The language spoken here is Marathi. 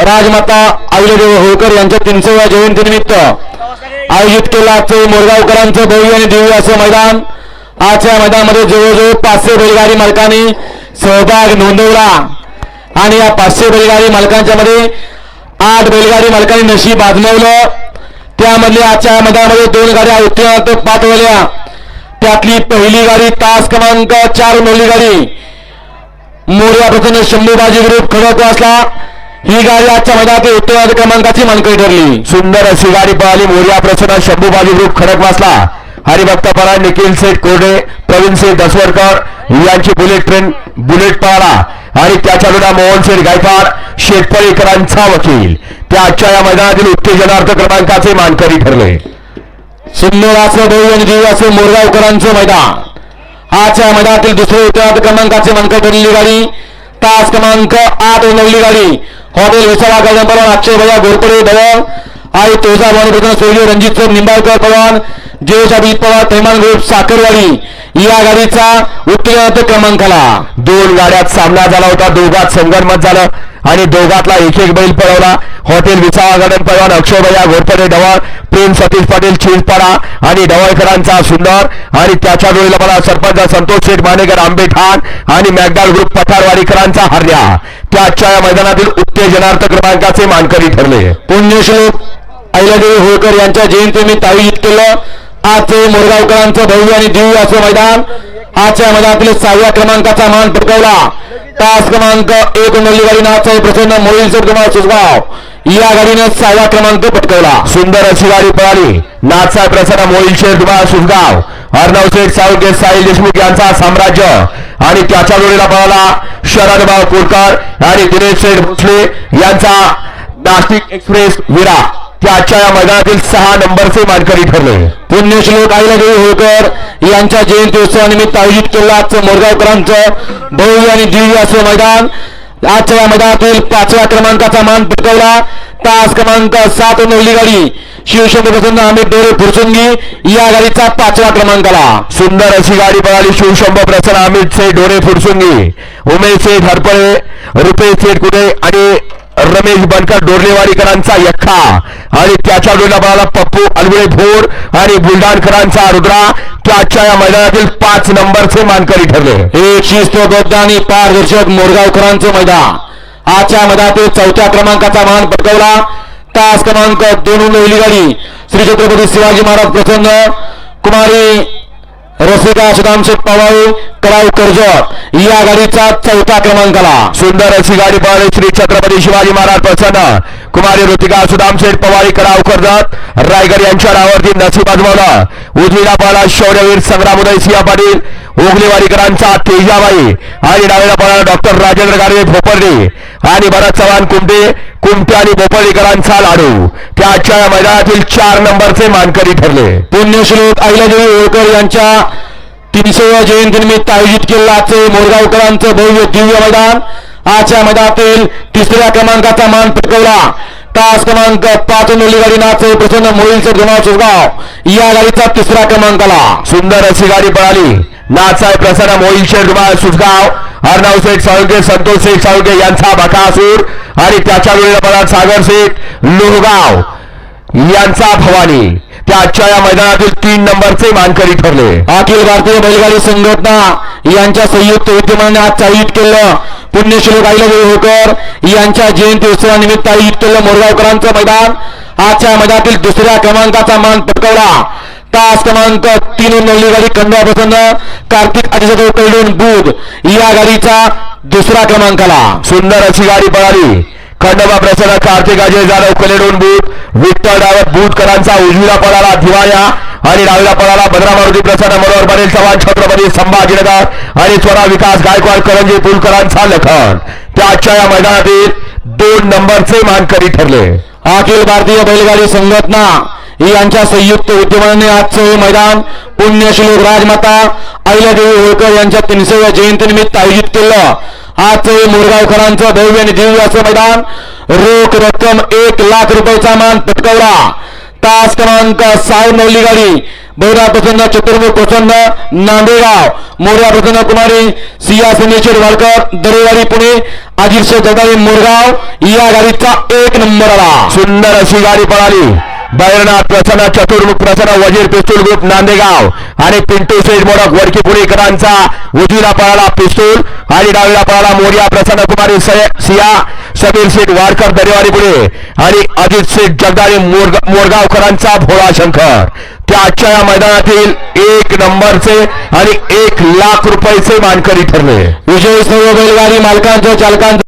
राजमाता अहिल्यादेवी होळकर यांच्या तीनशेव्या जयंतीनिमित्त आयोजित केला आजचं मोरगावकरांचं भव्य आणि दिव्य असं मैदान. आजच्या मैदानामध्ये जवळजवळ पाचशे बैलगाडी मालकांनी सहभाग नोंदवला. आणि या पाचशे बैलगाडी मालकांच्या मध्ये आठ बैलगाडी मालकांनी नशीब आजमावलं. त्यामधले आजच्या मैदानामध्ये दोन गाड्या उत्तीर्ण पाठवल्या त्यातली पहिली गाडी तास क्रमांक चार नोंदली गाडी मोर्या प्रसन्न शंभूबाजी ग्रुप खडकवासला. ही गाडी आजच्या मैदानातील उत्तर क्रमांकाची मानकरी ठरली. सुंदर अशी गाडी पळाली. मोर्या प्रसन्न शंभूबाजी ग्रुप खडकवासला हरिभक्त परा निखिल सेठ कोरडे प्रवीण सेठ दसवडकर यांची बुलेट ट्रेन बुलेट पळाला आणि त्याच्या विना मोहन सेठ गायकवाड शेतपळीकरांचा वकील. त्या आजच्या या मैदानातील उत्तेजनार्थ क्रमांकाचे मानकरी ठरले. सुंदर असं दिव्य असं मोरगावकरांचं मैदान. आजच्या मैदानातील दुसरे उत्तर क्रमांकाचे मानकरी ठरलेली गाडी. तास क्रमांक आठ नवली गाडी. हॉटेल विसावा गार्डन अक्षय भैया घोरपडे धवळ आई तुळजा भवानी प्रसन्न स्वर्गीय रणजित सर निंबाळकर पवार जयेश अभिजित पवार थैमान ग्रुप साखरवाडी. या गाडीचा उत्तर क्रमांकाला. दोन गाड्यात सामना झाला होता. दोघात संगनमत झालं आणि दोघातला एक एक बैल पळवला. हॉटेल विसावा गार्डन पळवान अक्षोभया घोरपडे ढवळ प्रेम सतीश पाटील चिंचपाडा आणि ढवळकरांचा सुंदर आणि त्याच्या जोडीला मला सरपंच संतोष शेठ मानेकर आंबे ठाण आणि मॅगडाल ग्रुप पठारवाडीकरांचा हरल्या त्याच्या या मैदानातील उत्तेजनार्थ क्रमांकाचे मानकरी ठरले. पुण्यश्लोक अहिल्यादेवी होळकर यांच्या जयंतीनिमित्त आयोजित केलं. आजचे मोरगावकरांचं भव्य आणि दिव्य असं मैदान. आजच्या मैदानातील सहाव्या क्रमांकाचा मान पटकावला. तास क्रमांक एक नल्ली गाडी नाथसाहेब प्रसन्न मोईल कुमार या गाडीनं सहावा क्रमांक पटकवला. सुंदर अशी गाडी पळाली. नाथसाहेब प्रसन्न मोईल शेठ दुबा सुसगाव अर्णव शेठ साळुंके साहिल देशमुख यांचा साम्राज्य. आणि त्याच्या जोडीला पळाला शरदभाव कोरकर आणि दिनेश शेठ भोसले यांचा नाशिक एक्सप्रेस विरा त्याच्या या मैदानातील सहा नंबरचे मानकरी ठरले. पुण्यश्लोक देवी होळकर यांच्या जयंती उत्सवानिमित्त आयोजित केलं. आजचं मोरगावकरांचं भव्य आणि दिव्य असं मैदान. आजच्या मैदानातील पाचव्या क्रमांकाचा मान पटकावला. तास क्रमांक सात नवली गाडी. शिवशंकर प्रसन्न अमित डोरे फुरसुंगी या गाडीचा पाचव्या क्रमांकाला. सुंदर अशी गाडी पळाली शिवशंभ प्रसन्न अमित सेठ डोरे फुरसुंगी. उमेश सेठ हरपळे रुपेश सेठ कुडे आणि रमेश बनकर डोरलेवाडीकरांचा यख्खा. आणि त्याच्या डोला पळाला पप्पू अलगुळे भोर आणि बुलढाणकरांचा रुद्रा. त्याच्या या मैदानातील पाच नंबरचे मानकरी ठरले. एक शिस्तबद्ध आणि पारदर्शक मोरगावकरांचं मैदान. आजच्या मैदानातील चौथ्या क्रमांकाचा मान पटकावला. तास क्रमांक दोन गाडी श्री छत्रपती शिवाजी महाराज प्रसन्न. कुमारी रसिका सुदामशेठ पवाळे कराव कर्जत. या गाडीचा चौथ्या क्रमांकाला. सुंदर अशी गाडी पळाली श्री छत्रपती शिवाजी महाराज प्रसन्न. कुमारी ऋतिका सुदामशेठ पवारी कराव कर्जत. रायगड यांच्या नावावरती नसीब आजमावला. उजवीला पाला शौर्यवीर संग्राम उदय सिंह पाटील. ओगलेवाडीकरांचा तेजाबाई. आणि डाव्याला पाला डॉक्टर राजेंद्र गाडवे भोपर्डे. आणि भरत चव्हाण कुमटे कुमटे आणि भोपर्डीकरांचा लाडू. त्याच्या या मैदानातील चार नंबरचे मानकरी ठरले. पुण्यश्लोक अहिल्यादेवी होळकर यांच्या तीनशेव्या जयंतीनिमित्त आयोजित केलेलं आजचे मोरगावकरांचं भव्य दिव्य मैदान. आजच्या मैदानातील तिसऱ्या क्रमांकाचा मान पटकवला. तास क्रमांक पाच नोली गाडी नाचे प्रसन्न मोईलचे गुणाव सुसगाव या गाडीचा तिसऱ्या क्रमांकाला. सुंदर अशी गाडी पळाली. नाथसाहेब प्रसन्न मोहिल शेठ रुमाल सुसगाव अर्णव शेठ साळुंके संतोष शेठ साळुंके यांचा बकासूर आणि त्याच्या वेळेला पळाला सागर शेठ लोहगाव यांचा भवानी. त्या आजच्या या मैदानातील तीन नंबरचे मानकरी ठरले. अखिल भारतीय बैलगाडी संघटना यांच्या संयुक्त विद्यमाने आज आयोजित केलं. पुण्यश्लोक अहिल्यादेवी होळकर यांच्या जयंती उत्सवानिमित्त आयोजित मोरगावकरांचं मैदान. आजच्या मैदानातील दुसऱ्या क्रमांकाचा मान पटकवला. तास क्रमांक तीन नवली गाडी खंडवा प्रसन्न कार्तिक अतिशय कैडून बुध या गाडीचा दुसरा क्रमांकाला. सुंदर अशी गाडी पळाली. खंडोबा प्रसन्न कार्तिक अजय जाधव कलेडून बूट विठ्ठल डावत बूटकरांचा उजवीला पळाला दिवाळ्या. आणि डावीला पळाला. भद्रा मारुती प्रसाद मनोहर बनेल चव्हाण छत्रपती संभाजीनगर आणि स्वरा विकास गायकवाड करंजी पुलकरांचा लखन. त्या आजच्या या मैदानातील दोन नंबरचे मानकरी ठरले. अखिल भारतीय बैलगाडी संघटना यांच्या संयुक्त उद्यमाने आजचं हे मैदान पुण्यश्लोक राजमाता अहिल्यादेवी होळकर यांच्या तीनशेव्या जयंतीनिमित्त आयोजित केलं. आजचं हे मोरगावकरांचं भव्य आणि दिव्य असं मैदान. रोख रक्कम एक लाख रुपयाचा मान पटकवला. तास क्रमांक सहा नवली गाडी. बौरा प्रसन्न चतुर्मुख प्रसन्न नांदेगाव मोर्या प्रसन्न कुमारी सिया सिनेश्वर वाडकर दरेवाडी पुणे अजित शेख जगदाळे मोरगाव या गाडीचा एक नंबर आला. सुंदर अशी गाडी पळाली. बैरनाथ प्रसन्न चतुर्मुख प्रसन्न वजीर पिस्तूल ग्रुप नांदेगाव आणि पिंटू शेठ मोडक वडकी पुणेकरांचा उजवीला पळाला पिस्तूल आणि डावीला पळाला मोर्या प्रसन्न कुमारी सिया. समीर शेठ वाडकर दरेवाडी आणि अजित शेठ जगदाळे मोरग- मोरगावकरांचा भोळा शंकर. त्या आजच्या या मैदानातील एक नंबरचे आणि एक लाख रुपयाचे मानकरी ठरले. विजय सर्व बैलगाडी मालकांचं चालकांचं